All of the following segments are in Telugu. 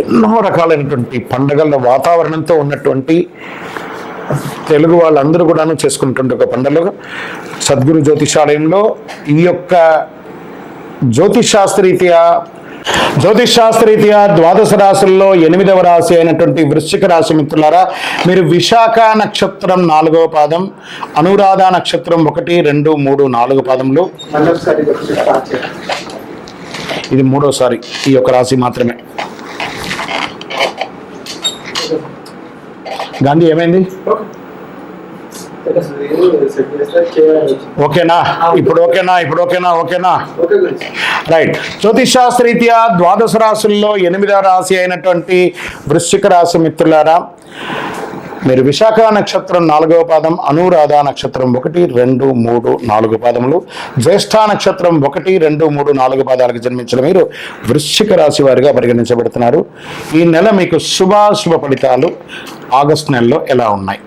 ఎన్నో రకాలైనటువంటి పండగల వాతావరణంతో ఉన్నటువంటి తెలుగు వాళ్ళందరూ కూడాను చేసుకున్నటువంటి ఒక పండుగ. సద్గురు జ్యోతిషాలయంలో ఈ యొక్క జ్యోతిషాస్త్రరీత్యా జ్యోతిషాస్త్రరీత్యా ద్వాదశ రాశుల్లో ఎనిమిదవ రాశి అయినటువంటి వృశ్చిక రాశి మిత్రులారా మీరు విశాఖ నక్షత్రం నాలుగవ పాదం అనురాధ నక్షత్రం ఒకటి రెండు మూడు నాలుగు పాదములు. ఇది మూడోసారి ఈ యొక్క రాశి మాత్రమే. గాంధీ ఏమైంది? ఓకేనా? ఇప్పుడు ఓకేనా? ఇప్పుడు ఓకేనా? ఓకేనా? రైట్ జ్యోతిష్ రైట్ జ్యోతిషాస్త్రీత్యా ద్వాదశ రాశుల్లో ఎనిమిదవ రాశి అయినటువంటి వృశ్చిక రాశి మిత్రులారా మీరు విశాఖ నక్షత్రం నాలుగవ పాదం అనురాధ నక్షత్రం ఒకటి రెండు మూడు నాలుగు పాదములు జ్యేష్ఠ నక్షత్రం ఒకటి రెండు మూడు నాలుగు పాదాలకు జన్మించిన మీరు వృశ్చిక రాశి వారిగా పరిగణించబడుతున్నారు. ఈ నెల మీకు శుభాశుభ ఫలితాలు ఆగస్టు నెలలో ఎలా ఉన్నాయి?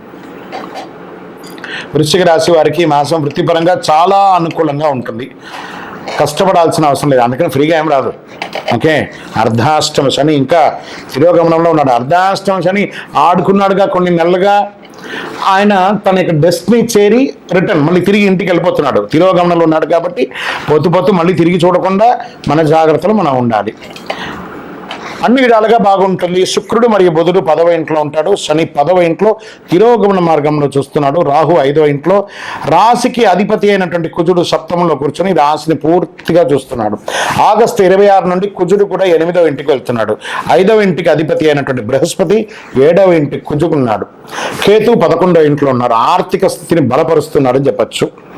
వృశ్చిక రాశి వారికి మాసం వృత్తిపరంగా చాలా అనుకూలంగా ఉంటుంది. కష్టపడాల్సిన అవసరం లేదు. అందుకని ఫ్రీగా ఏం రాదు. ఓకే. అర్ధాష్టమ శని ఇంకా తిరోగమనంలో ఉన్నాడు. అర్ధాష్టమ శని ఆడుకున్నాడుగా కొన్ని నెలలుగా. ఆయన తన యొక్క డెస్టినీ చేరి రిటర్న్ మళ్ళీ తిరిగి ఇంటికి వెళ్ళిపోతున్నాడు. తిరోగమనంలో ఉన్నాడు కాబట్టి పొత్తు పొత్తు మళ్ళీ తిరిగి చూడకుండా మన జాగ్రత్తలు మనం ఉండాలి. అన్ని విధాలుగా బాగుంటుంది. శుక్రుడు మరియు బుధుడు పదవ ఇంట్లో ఉంటాడు. శని పదవ ఇంట్లో తిరోగమన మార్గంలో చూస్తున్నాడు. రాహు ఐదవ ఇంట్లో. రాశికి అధిపతి అయినటువంటి కుజుడు సప్తమంలో కూర్చొని రాశిని పూర్తిగా చూస్తున్నాడు. ఆగస్టు ఇరవై ఆరు నుండి కుజుడు కూడా ఎనిమిదవ ఇంటికి వెళ్తున్నాడు. ఐదవ ఇంటికి అధిపతి అయినటువంటి బృహస్పతి ఏడవ ఇంటికి కుజుకున్నాడు కేతు పదకొండవ ఇంట్లో ఉన్నారు. ఆర్థిక స్థితిని బలపరుస్తున్నాడని చెప్పచ్చు.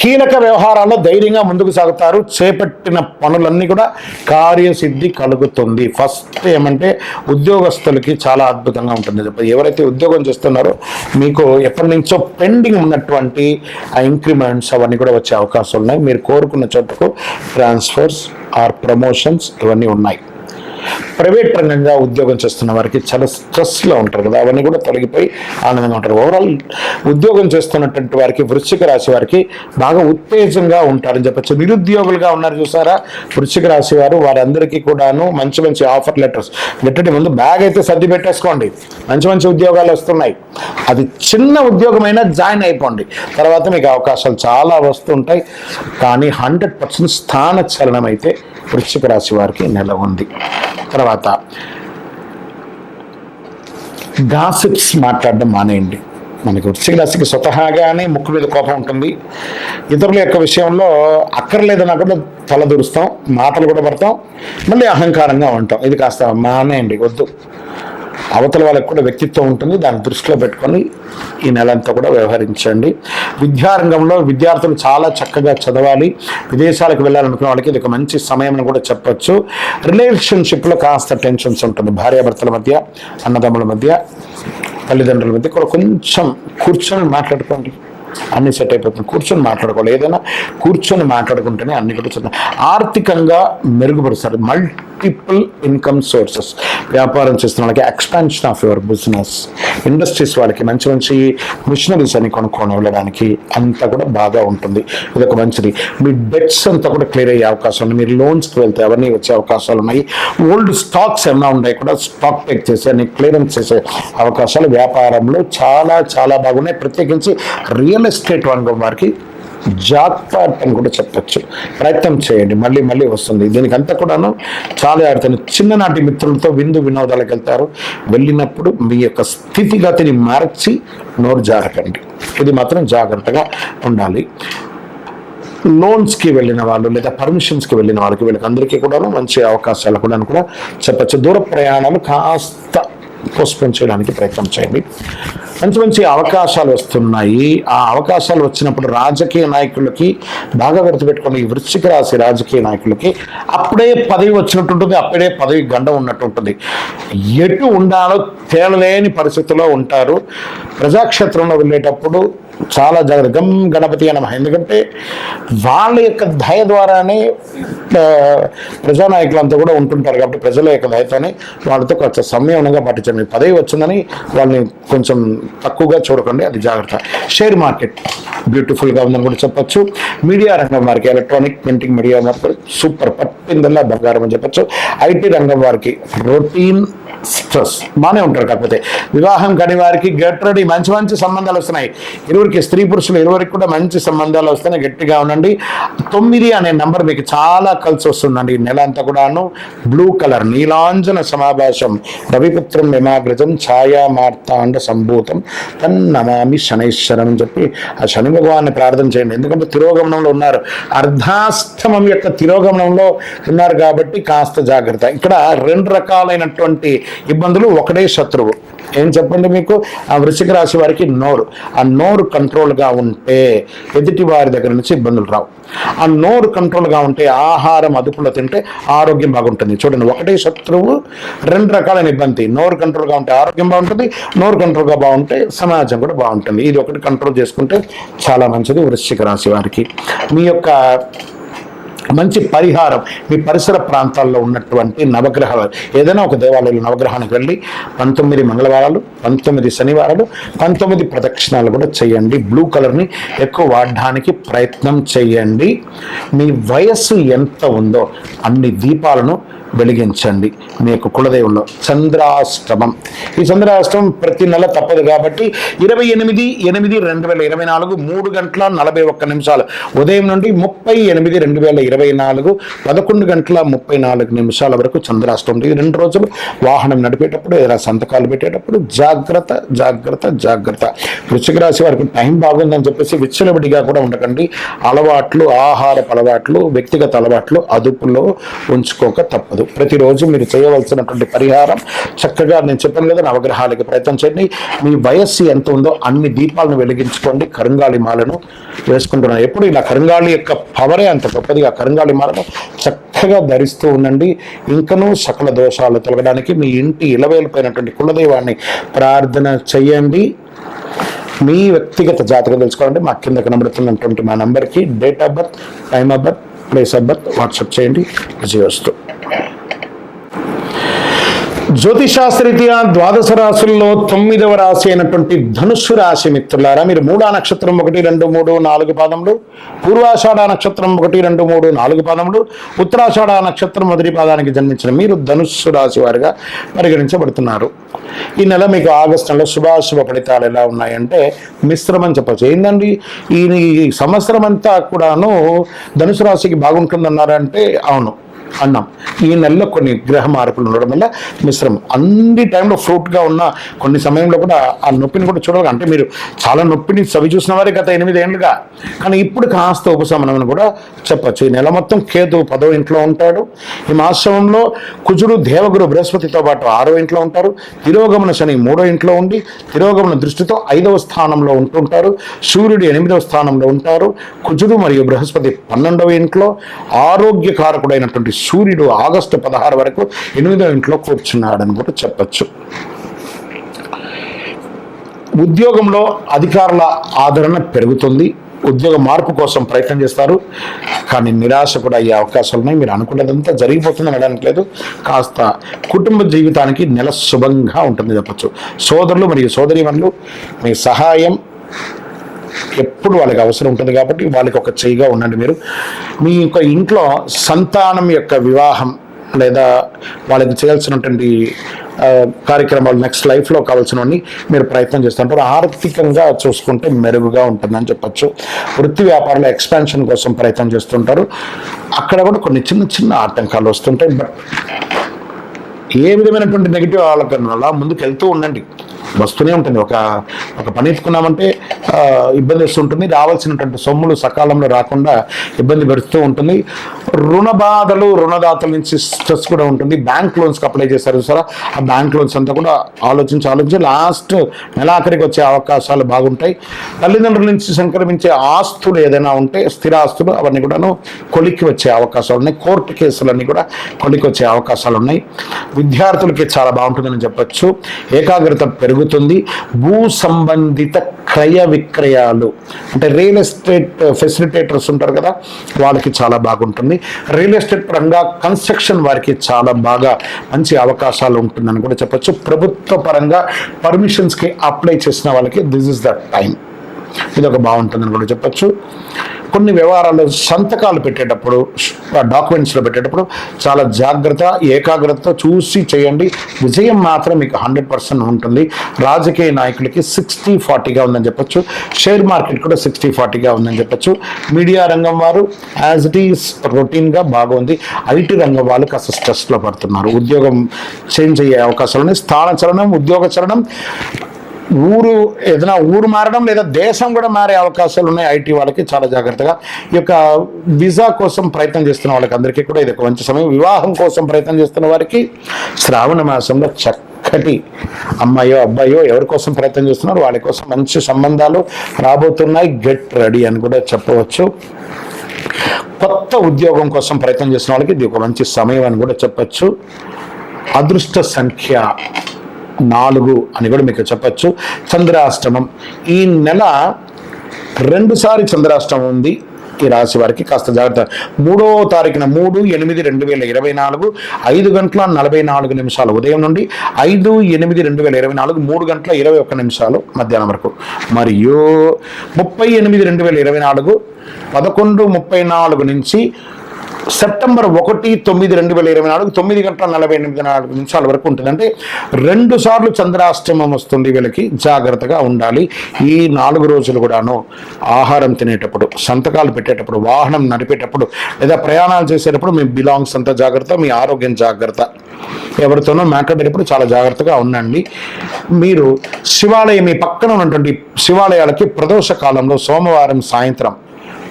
కీలక వ్యవహారాల్లో ధైర్యంగా ముందుకు సాగుతారు. చేపట్టిన పనులన్నీ కూడా కార్యసిద్ధి కలుగుతుంది. ఫస్ట్ ఏమంటే ఉద్యోగస్తులకి చాలా అద్భుతంగా ఉంటుంది. ఎవరైతే ఉద్యోగం చేస్తున్నారో మీకు ఎప్పటి నుంచో పెండింగ్ ఉన్నటువంటి ఇంక్రిమెంట్స్ అవన్నీ కూడా వచ్చే అవకాశాలు ఉన్నాయి. మీరు కోరుకున్న చోటుకు ట్రాన్స్ఫర్స్ ఆర్ ప్రమోషన్స్ ఇవన్నీ ఉన్నాయి. ప్రైవేట్ రంగంగా ఉద్యోగం చేస్తున్న వారికి చాలా స్ట్రెస్లో ఉంటారు కదా అవన్నీ కూడా తొలగిపోయి ఆనందంగా ఉంటారు. ఓవరాల్ ఉద్యోగం చేస్తున్నటువంటి వారికి వృశ్చిక రాశి వారికి బాగా ఉత్తేజంగా ఉంటారని చెప్పచ్చు. నిరుద్యోగులుగా ఉన్నారు చూసారా? వృశ్చిక రాశి వారు వారందరికీ కూడాను మంచి మంచి ఆఫర్ లెటర్స్. గట్టి ముందు బ్యాగ్ అయితే సర్ది పెట్టేసుకోండి. మంచి మంచి ఉద్యోగాలు వస్తున్నాయి. అది చిన్న ఉద్యోగమైనా జాయిన్ అయిపోండి. తర్వాత మీకు అవకాశాలు చాలా వస్తుంటాయి. కానీ హండ్రెడ్ పర్సెంట్ స్థాన చలనం అయితే వృశ్చిక రాశి వారికి నెల ఉంది. తర్వాత గాసిప్స్ మాట్లాడడం మానేయండి. మనకి వృశ్చిక రాశికి స్వతహాగానే ముక్కు మీద కోపం ఉంటుంది. ఇతరుల యొక్క విషయంలో అక్కర్లేదన్నా కూడా తల దూరుస్తాం మాటలు కూడా పడతాం మళ్ళీ అహంకారంగా ఉంటాం. ఇది కాస్త మానేయండి వద్దు. అవతల వాళ్ళకి కూడా వ్యక్తిత్వం ఉంటుంది. దాన్ని దృష్టిలో పెట్టుకొని ఈ నెలంతా కూడా వ్యవహరించండి. విద్యారంగంలో విద్యార్థులు చాలా చక్కగా చదవాలి. విదేశాలకు వెళ్ళాలనుకున్న వాళ్ళకి ఇది ఒక మంచి సమయం అని కూడా చెప్పొచ్చు. రిలేషన్షిప్లో కాస్త టెన్షన్స్ ఉంటుంది. భార్యాభర్తల మధ్య అన్నదమ్ముల మధ్య తల్లిదండ్రుల మధ్య కూడా కొంచెం కూర్చొని మాట్లాడుకోండి. అన్ని సెట్ అయిపోతుంది. కూర్చొని మాట్లాడుకోవాలి. ఏదైనా కూర్చొని మాట్లాడుకుంటేనే అన్ని కూడా ఆర్థికంగా మెరుగుపరుస్తారు. మల్టిపుల్ ఇన్కమ్ సోర్సెస్ వ్యాపారం చేస్తున్న వాళ్ళకి expansion of your business industries వాళ్ళకి మంచి మంచి మిషనరీస్ అని కొనుక్కొని వెళ్ళడానికి అంతా కూడా బాగా ఉంటుంది. ఇది ఒక మంచిది. మీ డెట్స్ అంతా కూడా క్లియర్ అయ్యే అవకాశం ఉంది. మీరు లోన్స్కి వెళ్తే అవన్నీ వచ్చే అవకాశాలు ఉన్నాయి. ఓల్డ్ స్టాక్స్ ఏమైనా ఉన్నాయి కూడా స్టాక్ టేక్ చేసి అన్ని క్లియరెన్స్ చేసే అవకాశాలు వ్యాపారంలో చాలా చాలా బాగున్నాయి. ప్రత్యేకించి రియల్ ఎస్టేట్ రంగం వారికి జాక్పాట్ అని కూడా చెప్పచ్చు. ప్రయత్నం చేయండి. మళ్ళీ మళ్ళీ వస్తుంది. దీనికంతా కూడాను చాలా ఆడుతాను చిన్ననాటి మిత్రులతో విందు వినోదాలకు వెళ్తారు. వెళ్ళినప్పుడు మీ యొక్క స్థితిగతిని మార్చి నోరు జారకండి. ఇది మాత్రం జాగ్రత్తగా ఉండాలి. లోన్స్కి వెళ్ళిన వాళ్ళు లేదా పర్మిషన్స్కి వెళ్ళిన వాళ్ళకి వీళ్ళకి అందరికీ కూడాను మంచి అవకాశాలు కూడా కూడా చెప్పచ్చు. దూర ప్రయాణాలు కాస్త పోస్ట్పోన్ చేయడానికి ప్రయత్నం చేయండి. మంచి మంచి అవకాశాలు వస్తున్నాయి. ఆ అవకాశాలు వచ్చినప్పుడు రాజకీయ నాయకులకి బాగా గుర్తుపెట్టుకుని ఈ వృశ్చిక రాశి రాజకీయ నాయకులకి అప్పుడే పదవి వచ్చినట్టు ఉంటుంది అప్పుడే పదవి గండం ఉన్నట్టు ఉంటుంది ఎటు ఉండాలో తేలలేని పరిస్థితుల్లో ఉంటారు. ప్రజాక్షేత్రంలో వెళ్ళేటప్పుడు చాలా జాగ్రత్త గం గణపతి అనమ ఎందుకంటే వాళ్ళ యొక్క దయ ద్వారానే ప్రజానాయకులంతా కూడా ఉంటుంటారు కాబట్టి ప్రజల యొక్క దయతోనే వాళ్ళతో కొంచెం సంయమనంగా పాటించండి పదవి వచ్చిందని వాళ్ళని కొంచెం తక్కువగా చూడకండి. అది జాగ్రత్త. షేర్ మార్కెట్ బ్యూటిఫుల్గా ఉందని కూడా చెప్పొచ్చు. మీడియా రంగం వారికి ఎలక్ట్రానిక్ ప్రింటింగ్ మీడియా వారికి సూపర్ పట్టిందల్లా బంగారం అని చెప్పొచ్చు. ఐటీ రంగం వారికి రొటీన్ స్ట్రెస్ బాగానే ఉంటారు కాకపోతే. వివాహం కాని వారికి గెట్ రెడీ మంచి మంచి సంబంధాలు వస్తున్నాయి. ఇరువురికి స్త్రీ పురుషులు ఇరువురికి కూడా మంచి సంబంధాలు వస్తున్నాయి. గట్టిగా ఉండండి. తొమ్మిది అనే నంబర్ మీకు చాలా కలిసి వస్తుందండి. ఈ నెల అంతా కూడాను బ్లూ కలర్ నీలాంజన సమాభాషం రవిపుత్రం యమాగ్రజం ఛాయా మార్తాండ సంభూతం. తన్నమామి శనైశ్వరం అని చెప్పి ఆ శని భగవాన్ని ప్రార్థన చేయండి. ఎందుకంటే తిరోగమనంలో ఉన్నారు. అర్ధాష్టమం యొక్క తిరోగమనంలో ఉన్నారు కాబట్టి కాస్త జాగ్రత్త. ఇక్కడ రెండు రకాలైనటువంటి ఇబ్బందులు ఒకటే శత్రువు. ఏం చెప్పండి మీకు? ఆ వృశ్చిక రాశి వారికి నోరు. ఆ నోరు కంట్రోల్గా ఉంటే ఎదుటి వారి దగ్గర నుంచి ఇబ్బందులు రావు. ఆ నోరు కంట్రోల్గా ఉంటే ఆహారం అదుపులో తింటే ఆరోగ్యం బాగుంటుంది. చూడండి ఒకటే శత్రువు రెండు రకాలైన ఇబ్బంది. నోరు కంట్రోల్గా ఉంటే ఆరోగ్యం బాగుంటుంది నోరు కంట్రోల్గా బాగుంటే సమాజం కూడా బాగుంటుంది. ఇది ఒకటి కంట్రోల్ చేసుకుంటే చాలా మంచిది వృశ్చిక రాశి వారికి. మీ యొక్క మంచి పరిహారం మీ పరిసర ప్రాంతాల్లో ఉన్నటువంటి నవగ్రహాలు. ఏదైనా ఒక దేవాలయంలో నవగ్రహానికి వెళ్ళి పంతొమ్మిది మంగళవారాలు పంతొమ్మిది శనివారాలు పంతొమ్మిది ప్రదక్షిణాలు కూడా చేయండి. బ్లూ కలర్ని ఎక్కువ వాడడానికి ప్రయత్నం చేయండి. మీ వయస్సు ఎంత ఉందో అన్ని దీపాలను వెలిగించండి. మీ యొక్క కులదైవంలో చంద్రాష్టమం. ఈ చంద్రాష్టమం ప్రతి నెల తప్పదు కాబట్టి ఇరవై ఎనిమిది ఎనిమిది రెండు వేల ఇరవై నాలుగు మూడు గంటల నలభై ఒక్క నిమిషాలు. ఉదయం నుండి ముప్పై ఎనిమిది రెండు వేల ఇరవై నాలుగు పదకొండు గంటల ముప్పై నాలుగు నిమిషాల వరకు చంద్రాష్టమం. ఇది రెండు రోజులు వాహనం నడిపేటప్పుడు ఏదైనా సంతకాలు పెట్టేటప్పుడు జాగ్రత్త జాగ్రత్త జాగ్రత్త. వృశ్చిక రాశి వారికి టైం బాగుందని చెప్పేసి విచ్చలబడిగా కూడా ఉండకండి. అలవాట్లు ఆహారపు అలవాట్లు వ్యక్తిగత అలవాట్లు అదుపులో ఉంచుకోక తప్పదు. ప్రతిరోజు మీరు చేయవలసినటువంటి పరిహారం. చక్కగా నేను చెప్పాను కదా నవగ్రహాలకి ప్రయత్నం చేయండి. మీ వయస్సు ఎంత ఉందో అన్ని దీపాలను వెలిగించుకోండి. కరంగాళి మాలను వేసుకుంటున్నాను. ఎప్పుడు ఇలా కరంగాళి యొక్క పవరే అంత గొప్పది ఆ కరంగాళి మాలను చక్కగా ధరిస్తూ ఉండండి. ఇంకనూ సకల దోషాలు తొలగడానికి మీ ఇంటి ఇలవేలిపోయినటువంటి కులదైవాన్ని ప్రార్థన చేయండి. మీ వ్యక్తిగత జాతకం తెలుసుకోవాలంటే మా కింద కనబడుతున్నటువంటి మా నంబర్కి date of birth time of birth place of birth WhatsApp చేయండి. విజయవస్తు. జ్యోతిశాస్త్రరీత్యా ద్వాదశ రాశుల్లో తొమ్మిదవ రాశి అయినటువంటి ధనుస్సు రాశి మిత్రులారా మీరు మూడా నక్షత్రం ఒకటి రెండు మూడు నాలుగు పాదములు పూర్వాషాఢ నక్షత్రం ఒకటి రెండు మూడు నాలుగు పాదములు ఉత్తరాషాఢ నక్షత్రం మొదటి పాదానికి జన్మించిన మీరు ధనుస్సు రాశి వారిగా పరిగణించబడుతున్నారు. ఈ నెల మీకు ఆగస్టు నెలలో శుభాశుభ ఫలితాలు ఎలా ఉన్నాయంటే మిశ్రమం చెప్పచ్చు. ఏంటండి ఈ ఈ సంవత్సరం అంతా కూడాను ధనుసు రాశికి బాగుంటుందన్నారంటే అవును. అన్నాం. ఈ నెలలో కొన్ని గ్రహ మార్పులు ఉండడం వల్ల మిశ్రమం. అన్ని టైంలో ఫ్రూట్గా ఉన్న కొన్ని సమయంలో కూడా ఆ నొప్పిని కూడా చూడాలి. అంటే మీరు చాలా నొప్పిని చవి చూసిన వారే గత ఎనిమిది ఏళ్ళుగా. కానీ ఇప్పుడు కాస్త ఉపశమనం కూడా చెప్పచ్చు. ఈ నెల మొత్తం కేతు పదో ఇంట్లో ఉంటాడు. ఈ మాసంలో కుజుడు దేవగురు బృహస్పతితో పాటు ఆరో ఇంట్లో ఉంటారు. తిరోగమన శని మూడో ఇంట్లో ఉండి తిరోగమన దృష్టితో ఐదవ స్థానంలో ఉంటుంటారు. సూర్యుడు ఎనిమిదవ స్థానంలో ఉంటారు. కుజుడు మరియు బృహస్పతి పన్నెండవ ఇంట్లో ఆరోగ్యకారకుడైనటువంటి సూర్యుడు ఆగస్టు పదహారు వరకు ఎనిమిదో ఇంట్లో కూర్చున్నాడని కూడా చెప్పచ్చు. ఉద్యోగంలో అధికారుల ఆదరణ పెరుగుతుంది. ఉద్యోగ మార్పు కోసం ప్రయత్నం చేస్తారు. కానీ నిరాశ కూడా అయ్యే అవకాశాలు ఉన్నాయి. మీరు అనుకున్నదంతా జరిగిపోతుంది అనడానికి లేదు. కాస్త కుటుంబ జీవితానికి నెల శుభంగా ఉంటుంది చెప్పచ్చు. సోదరులు మరియు సోదరీమణులు మీ సహాయం ఎప్పుడు వాళ్ళకి అవసరం ఉంటుంది కాబట్టి వాళ్ళకి ఒక చేయిగా ఉండండి మీరు. మీ యొక్క ఇంట్లో సంతానం యొక్క వివాహం లేదా వాళ్ళకి చేయాల్సినటువంటి కార్యక్రమాలు నెక్స్ట్ లైఫ్లో కావాల్సినవన్నీ మీరు ప్రయత్నం చేస్తుంటారు ఆర్థికంగా చూసుకుంటే మెరుగుగా ఉంటుందని చెప్పచ్చు. వృత్తి వ్యాపారంలో ఎక్స్పాన్షన్ కోసం ప్రయత్నం చేస్తుంటారు. అక్కడ కూడా కొన్ని చిన్న చిన్న ఆటంకాలు వస్తుంటాయి. బట్ ఏ విధమైనటువంటి నెగిటివ్ ఆలోచన అలా ముందుకు వెళ్తూ ఉండండి. వస్తూనే ఉంటుంది. ఒక ఒక పని ఎత్తుకున్నామంటే ఇబ్బంది వస్తుంటుంది. రావాల్సినటువంటి సొమ్ములు సకాలంలో రాకుండా ఇబ్బంది పెడుతూ ఉంటుంది. రుణ బాధలు రుణదాతల నుంచి స్ట్రెస్ కూడా ఉంటుంది. బ్యాంక్ లోన్స్కి అప్లై చేశారు సార్ ఆ బ్యాంక్ లోన్స్ అంతా కూడా ఆలోచించి ఆలోచించి లాస్ట్ నెలాఖరికి వచ్చే అవకాశాలు బాగుంటాయి. తల్లిదండ్రుల నుంచి సంక్రమించే ఆస్తులు ఏదైనా ఉంటే స్థిర ఆస్తులు అవన్నీ కూడాను కొలిక్కి వచ్చే అవకాశాలు ఉన్నాయి. కోర్టు కేసులన్నీ కూడా కొలిక్కి వచ్చే అవకాశాలు ఉన్నాయి. విద్యార్థులకి చాలా బాగుంటుందని చెప్పచ్చు. ఏకాగ్రత పెరుగు జరుగుతుంది. భూ సంబంధిత క్రయ విక్రయాలు. అంటే రియల్ ఎస్టేట్ uh, ఫెసిలిటేటర్స్ ఉంటారు కదా వాళ్ళకి చాలా బాగుంటుంది. రియల్ ఎస్టేట్ పరంగా కన్స్ట్రక్షన్ వారికి చాలా బాగా మంచి అవకాశాలు ఉంటుందని కూడా చెప్పచ్చు. ప్రభుత్వ పరంగా పర్మిషన్స్కి అప్లై చేసిన వాళ్ళకి దిస్ ఇస్ ద టైం ఇది ఒక బాగుంటుందని కూడా చెప్పచ్చు. కొన్ని వ్యవహారాలు సంతకాలు పెట్టేటప్పుడు డాక్యుమెంట్స్లో పెట్టేటప్పుడు చాలా జాగ్రత్త ఏకాగ్రతతో చూసి చేయండి. విజయం మాత్రం మీకు హండ్రెడ్ పర్సెంట్ ఉంటుంది. రాజకీయ నాయకులకి సిక్స్టీ ఫార్టీగా ఉందని చెప్పొచ్చు. షేర్ మార్కెట్ కూడా సిక్స్టీ ఫార్టీగా ఉందని చెప్పొచ్చు. మీడియా రంగం వారు యాజ్ ఇట్ ఈస్ రొటీన్గా బాగుంది. ఐటీ రంగం వాళ్ళు కాస్త స్ట్రెస్లో పడుతున్నారు. ఉద్యోగం చేంజ్ అయ్యే అవకాశాలు ఉన్నాయి. స్థాన చలనం ఉద్యోగ చలనం ఊరు ఏదైనా ఊరు మారడం లేదా దేశం కూడా మారే అవకాశాలు ఉన్నాయి ఐటీ వాళ్ళకి చాలా జాగ్రత్తగా. ఈ యొక్క వీసా కోసం ప్రయత్నం చేస్తున్న వాళ్ళకి అందరికీ కూడా ఇది ఒక మంచి సమయం. వివాహం కోసం ప్రయత్నం చేస్తున్న వారికి శ్రావణ మాసంలో చక్కటి అమ్మాయో అబ్బాయో ఎవరి కోసం ప్రయత్నం చేస్తున్నారు వాళ్ళ కోసం మంచి సంబంధాలు రాబోతున్నాయి. గెట్ రెడీ అని కూడా చెప్పవచ్చు. కొత్త ఉద్యోగం కోసం ప్రయత్నం చేసిన వాళ్ళకి ఇది ఒక మంచి సమయం అని కూడా చెప్పచ్చు. అదృష్ట సంఖ్య. నాలుగు అని కూడా మీకు చెప్పచ్చు. చంద్రాష్టమం. ఈ నెల రెండుసారి చంద్రాష్టమం ఉంది. ఈ రాశి వారికి కాస్త జాగ్రత్త. మూడో తారీఖున మూడు ఎనిమిది రెండు వేల ఇరవై నాలుగు ఐదు గంటల నలభై నాలుగు నిమిషాలు ఉదయం నుండి ఐదు ఎనిమిది రెండు వేల ఇరవై నాలుగు మూడు గంటల ఇరవై ఒక్క నిమిషాలు మధ్యాహ్నం వరకు. మరియు ముప్పై ఎనిమిది రెండు వేల ఇరవై నాలుగు పదకొండు ముప్పై నాలుగు నుంచి సెప్టెంబర్ ఒకటి తొమ్మిది రెండు వేల ఇరవై నాలుగు తొమ్మిది గంటల నలభై ఎనిమిది నాలుగు నిమిషాల వరకు ఉంటుంది. అంటే రెండు సార్లు చంద్రాష్టమం వస్తుంది వీళ్ళకి జాగ్రత్తగా ఉండాలి. ఈ నాలుగు రోజులు కూడాను ఆహారం తినేటప్పుడు సంతకాలు పెట్టేటప్పుడు వాహనం నడిపేటప్పుడు లేదా ప్రయాణాలు చేసేటప్పుడు మీ బిలాంగ్స్ అంతా జాగ్రత్త మీ ఆరోగ్యం జాగ్రత్త. ఎవరితోనో మాట్లాడేటప్పుడు చాలా జాగ్రత్తగా ఉండండి. మీరు శివాలయం మీ పక్కన ఉన్నటువంటి శివాలయాలకి ప్రదోష కాలంలో సోమవారం సాయంత్రం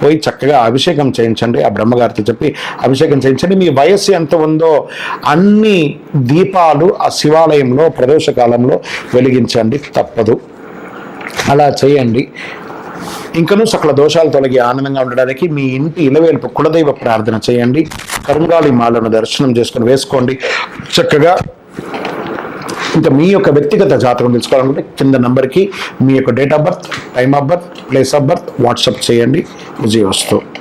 పోయి చక్కగా అభిషేకం చేయించండి. ఆ బ్రహ్మగారితో చెప్పి అభిషేకం చేయించండి. మీ వయస్సు ఎంత ఉందో అన్ని దీపాలు ఆ శివాలయంలో ప్రదోష కాలంలో వెలిగించండి. తప్పదు. అలా చేయండి. ఇంకనూ సకల దోషాలు తొలగి ఆనందంగా ఉండడానికి మీ ఇంటి ఇలవేల్పు కులదైవ ప్రార్థన చేయండి. కరుంగాళి మాలను దర్శనం చేసుకుని వేసుకోండి. చక్కగా ఇంకా మీ యొక్క వ్యక్తిగత జాతకం తెలుసుకోవాలనుకుంటే కింద నంబర్కి మీ యొక్క date of birth time of birth place of birth WhatsApp చేయండి. విజయవస్తు.